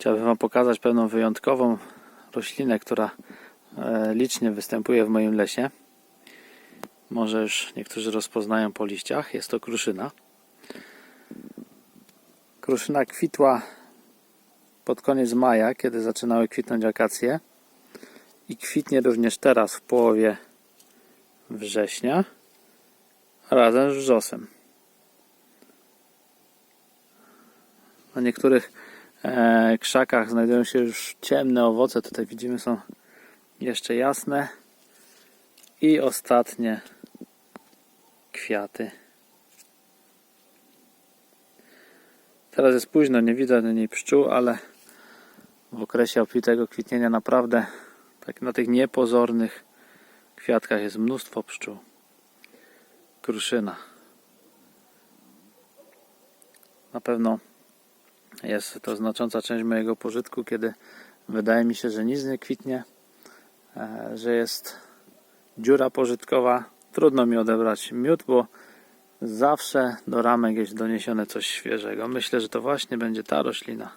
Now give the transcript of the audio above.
Chciałbym Wam pokazać pewną wyjątkową roślinę, która e, licznie występuje w moim lesie. Może już niektórzy rozpoznają po liściach. Jest to kruszyna. Kruszyna kwitła pod koniec maja, kiedy zaczynały kwitnąć akacje. I kwitnie również teraz w połowie września razem z wrzosem. Na niektórych krzakach znajdują się już ciemne owoce. Tutaj widzimy są jeszcze jasne. I ostatnie kwiaty. Teraz jest późno, nie widzę na niej pszczół, ale w okresie obfitego kwitnienia naprawdę tak na tych niepozornych kwiatkach jest mnóstwo pszczół. Kruszyna. Na pewno jest to znacząca część mojego pożytku, kiedy wydaje mi się, że nic nie kwitnie, e, że jest dziura pożytkowa. Trudno mi odebrać miód, bo zawsze do ramek jest doniesione coś świeżego. Myślę, że to właśnie będzie ta roślina.